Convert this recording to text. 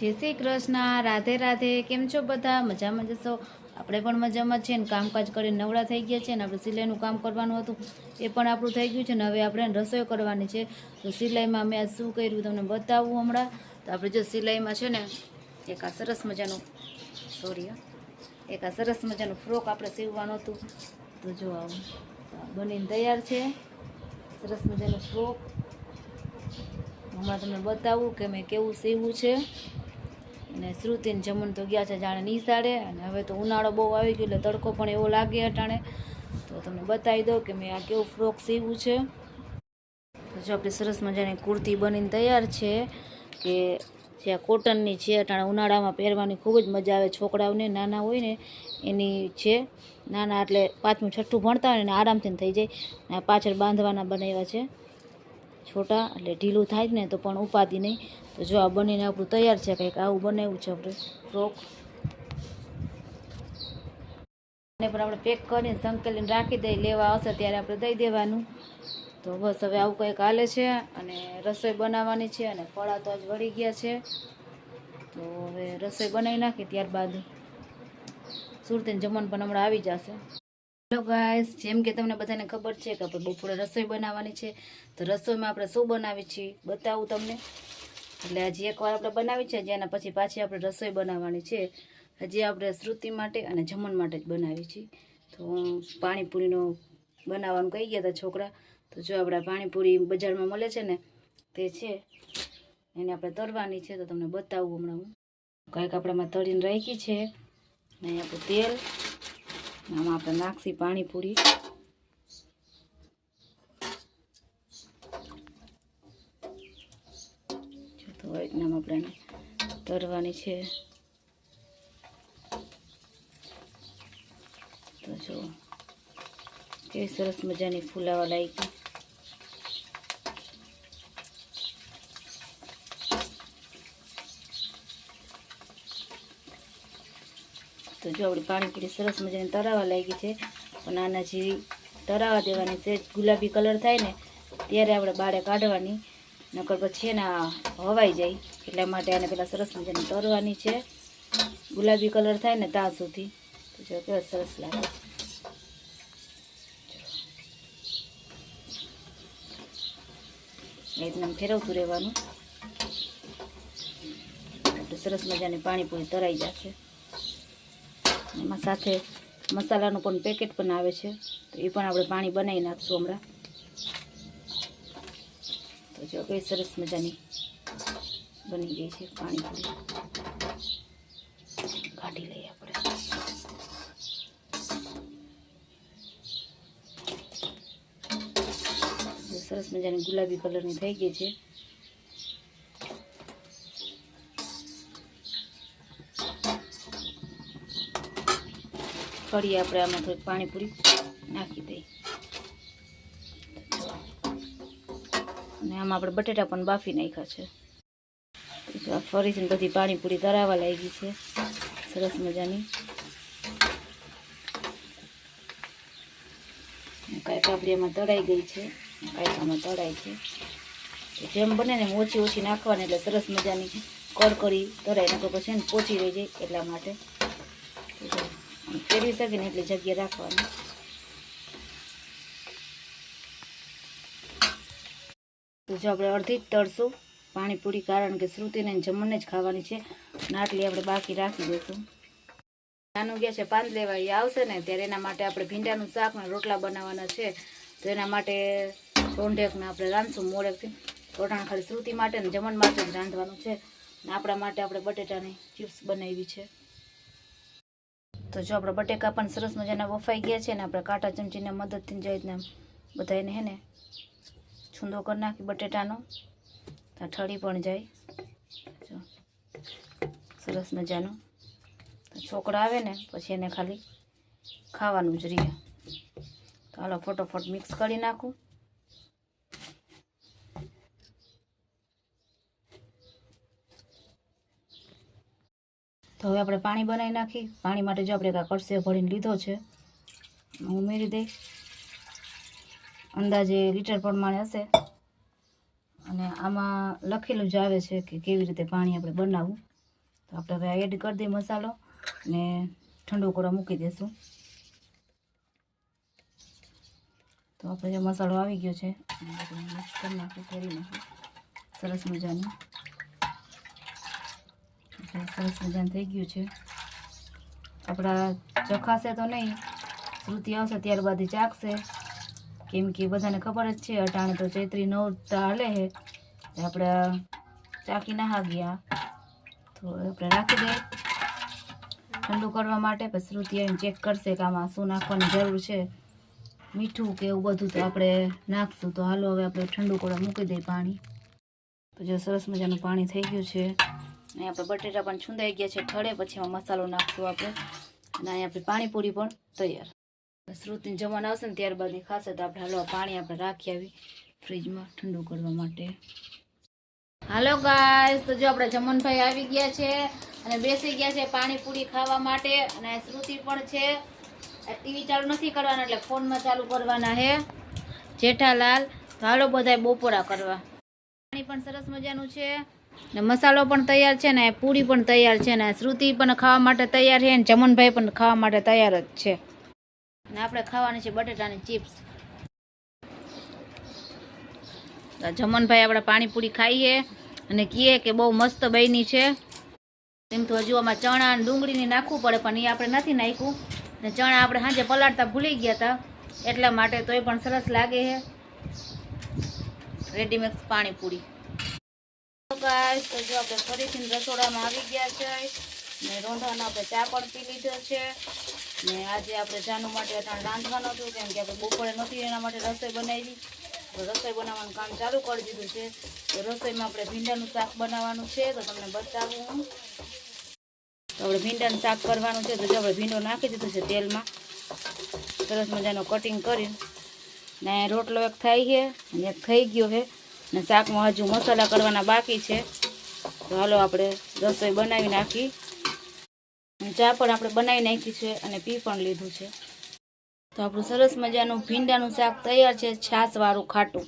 જય શ્રી કૃષ્ણ, રાધે રાધે, કેમ છો બધા? મજામાં જશો આપણે પણ મજામાં છે ને કામકાજ કરીને નવરા થઈ ગયા છે ને આપણે સિલાઈનું કામ કરવાનું હતું. એ પણ આપણું થઈ ગયું છે ને હવે આપણે રસોઈ કરવાની છે. તો સિલાઈમાં મેં શું કર્યું તમને બતાવું હમણાં? તો આપણે જો સિલાઈમાં છે ને એક આ સરસ મજાનું સોરી એક આ સરસ મજાનું ફ્રોક આપણે સીવવાનું હતું. તો જો આવું બનીને તૈયાર છે. સરસ મજાનું ફ્રોક. હમણાં તમને બતાવું કે મેં કેવું સીવવું છે. અને શ્રુતિને જમણ તો ગયા છે જાણે નિશાળે, અને હવે તો ઉનાળો બહુ આવી ગયો એટલે તડકો પણ એવો લાગે અટાણે. તો તમને બતાવી દઉં કે મેં આ કેવું ફ્રોક સીવું છે. તો જો આપણી સરસ મજાની કુર્તી બનીને તૈયાર છે કે જે આ કોટનની છે, અટાણે ઉનાળામાં પહેરવાની ખૂબ જ મજા આવે. છોકરાઓને, નાના હોય ને, એની છે. નાના એટલે પાંચમું છઠ્ઠું ભણતા હોય ને, આરામથી થઈ જાય. પાછળ બાંધવાના બનાવ્યા છે. છોટા, એટલે ઢીલું થાય ને તો પણ ઉપાધિ નહીં. તો જો આ બનીને આપણું તૈયાર છે, કંઈક આવું બનાવ્યું છે આપણે, ફ્રોક. ને પણ આપણે પેક કરીને સંકલીને રાખી દઈ લેવા આવશે ત્યારે આપણે દઈ દેવાનું. તો બસ હવે આવું કંઈક હાલે છે અને રસોઈ બનાવવાની છે અને ફળા તો આજ વળી ગયા છે. તો હવે રસોઈ બનાવી નાખી ત્યારબાદ. સુરતીને જમવાનું પણ હમણાં આવી જશે. હેલો ગાઈસ, જેમ કે તમને બધાને ખબર છે કે આપણે બપોરે રસોઈ બનાવવાની છે. તો રસોઈમાં આપણે શું બનાવી છીએ બતાવું તમને. એટલે હજી એકવાર આપણે બનાવી છે, જેના પછી પાછી આપણે રસોઈ બનાવવાની છે. હજી આપણે શ્રુતિ માટે અને જમણ માટે જ બનાવી છીએ. તો પાણીપુરીનો બનાવવાનું કહી ગયા હતા છોકરા. તો જો આપણે પાણીપુરી બજારમાં મળે છે ને, તે છે. એને આપણે તરવાની છે, તો તમને બતાવું હમણાં હું. કંઈક આપણામાં તળીને રાખી છે. ને આપણે તેલ આમાં આપણે નાખશી પાણીપુરી. જો તો એકનામ આપણે તરવાની છે. તો જો, કેવી સરસ મજાની ફૂલાવા લાગી તો જો આપણી પાણીપુરી સરસ મજાની તરાવા લાગી છે. પણ આના જેવી તરાવા દેવાની છે. ગુલાબી કલર થાય ને, ત્યારે આપણે બાળે કાઢવાની. નકર પછી એના હવાઈ જાય. એટલા માટે આને પેલા સરસ મજાની તરવાની છે. ગુલાબી કલર થાય ને ત્યાં સુધી. જો કેવા સરસ લાગે છે. એ રીતના ફેરવતું રહેવાનું. સરસ મજાની પાણીપુરી તરાઈ જશે. એમાં સાથે મસાલાનું પણ પેકેટ પણ આવે છે. તો એ પણ આપણે પાણી બનાવી નાખશું હમણાં. તો જો કઈ સરસ મજાની બની ગઈ છે પાણીપુરી. કાઢી લઈએ આપણે. સરસ મજાની ગુલાબી કલરની થઈ ગઈ છે. કઢીએ આપણે આમાં થોડીક પાણીપુરી નાખી દઈએ. અને આમાં આપણે બટેટા પણ બાફી નાખ્યા છે. ફરીથી બધી પાણીપુરી તરાવા લાગી છે. સરસ મજાની. કાંઈક આપણી એમાં તળાઈ ગઈ છે. કાંઈક આમાં તળાઈ છે. જેમ બને ને ઓછી ઓછી નાખવાની એટલે સરસ મજાની કડકડી તળાઈ નાખો પછી પોચી રહી જાય એટલા માટે. તો જો ફેરવી શકે ને એટલી જગ્યા રાખવાની. તો જો આપણે અડધી જ તળશું પાણીપુરી, કારણ કે શ્રુતિને જમણને જ ખાવાની છે. નાટલી આપણે બાકી રાખી દઈશું. નાનું ગયા છે પાંચ લેવા એ આવશે ને ત્યારે એના માટે આપણે ભીંડાનું શાક ને રોટલા બનાવવાના છે. તો એના માટે રોંઢેકને આપણે રાંધશું મોડેકથી. રોટાણ ખાલી શ્રુતિ માટે ને જમણ માટે જ રાંધવાનું છે. ને આપણા માટે આપણે બટેટાની ચિપ્સ બનાવી છે. તો જો આપણા બટેકા પણ સરસ મજાના વફાઈ ગયા છે ને આપણે કાંટા ચમચીના મદદથી જઈ રીતના બધા એને હે ને છૂંદો કરી નાખી બટેટાનો. ત્યાં ઠળી પણ જાય. જો. સરસ મજાનું. છોકરા આવે ને પછી એને ખાલી ખાવાનું જ રહે. તો હાલો ફટોફટ મિક્સ કરી નાખું. તો હવે આપણે પાણી બનાવી નાખી. પાણી માટે જો આપણે કાં કડસે ભરીને લીધો છે ઉમેરી દઈ અંદાજે લીટર પ્રમાણે હશે. અને આમાં લખેલું જ આવે છે કે કેવી રીતે પાણી આપણે બનાવવું. તો આપણે હવે એડ કરી દઈએ મસાલો ને ઠંડો કરવા મૂકી દઈશું. તો આપણે જે મસાલો આવી ગયો છે મિક્સ સરસ મજાનું. સરસ મજાનું થઈ ગયું છે. આપણા ચખાશે તો નહીં, શ્રુતિ આવશે ત્યારબાદ ચાખશે. કેમ કે બધાને ખબર જ છે, અટાણે તો ચૈત્રી નવ હાલે છે. આપણે ચાકી ના ગયા તો આપણે રાખી દઈએ ઠંડુ કરવા માટે પછી શ્રુતિ આવીને ચેક કરશે કે આમાં શું નાખવાની જરૂર છે. મીઠું કે એવું બધું તો આપણે નાખશું. તો હાલો હવે આપણે ઠંડુ કરવા મૂકી દઈએ પાણી. તો જો સરસ મજાનું પાણી થઈ ગયું છે. અને આપણે બટેટા પણ છૂંદાઈ ગયા છે. ઠળે પછી એમાં મસાલો નાખશું આપણે. અને અહીંયા આપણી પાણીપુરી પણ તૈયાર. શ્રુતિને જમવાનું આવશે ને ત્યારબાદ ખાશે તો આપણે હાલો પાણી આપણે રાખી આવી ફ્રીજમાં ઠંડુ કરવા માટે. હાલો ગાય તો જો આપણે જમનભાઈ આવી ગયા છે અને બેસી ગયા છે પાણીપુરી ખાવા માટે. અને શ્રુતિ પણ છે. ટીવી ચાલુ નથી કરવાના એટલે ફોનમાં ચાલુ કરવાના છે. જેઠાલાલ હાલો બધાય બપોરા કરવા. પાણી પણ સરસ મજાનું છે. ને મસાલો પણ તૈયાર છે ને પૂરી પણ તૈયાર છે ને શ્રુતિ પણ ખાવા માટે તૈયાર છે ને જમનભાઈ પણ ખાવા માટે તૈયાર જ છે. ને આપણે ખાવાની છે બટેટાની ચિપ્સ. જમનભાઈ આપણે પાણીપુરી ખાઈએ અને કહીએ કે બહુ મસ્ત બની છે. એમ તો હજુ આમાં ચણા અને ડુંગળીને નાખવું પડે પણ એ આપણે નથી નાખ્યું. ને ચણા આપણે સાંજે પલાળતા ભૂલી ગયા હતા. એટલા માટે તોય પણ સરસ લાગે છે. રેડીમેક્સ પાણીપુરી. જો આપણે ફરીથી રસોડામાં આવી ગયા છે. ને રોંધાનો આપણે ચા પણ પી લીધો છે. ને આજે આપણે જાનું માટે અત્યારે રાંધવાનું હતું કેમ કે આપણે બપોરે નથી, એના માટે રસોઈ બનાવી. તો રસોઈ બનાવવાનું કામ ચાલુ કરી દીધું છે. તો રસોઈમાં આપણે ભીંડાનું શાક બનાવવાનું છે, તો તમને બતાવું હું. તો આપણે ભીંડાનું શાક કરવાનું છે, તો જો આપણે ભીંડો નાખી દીધું છે તેલમાં. સરસ મજાનું કટિંગ કરીને. ને રોટલો એક થાય છે, અને એક થઈ ગયો છે. ને શાકમાં હજુ મસાલા કરવાના બાકી છે. તો હાલો આપણે રસોઈ બનાવી નાખી. ચા પણ આપણે બનાવી નાખી છે અને પી પણ લીધું છે. તો આપણું સરસ મજાનું ભીંડાનું શાક તૈયાર છે છાશવાળું ખાટું.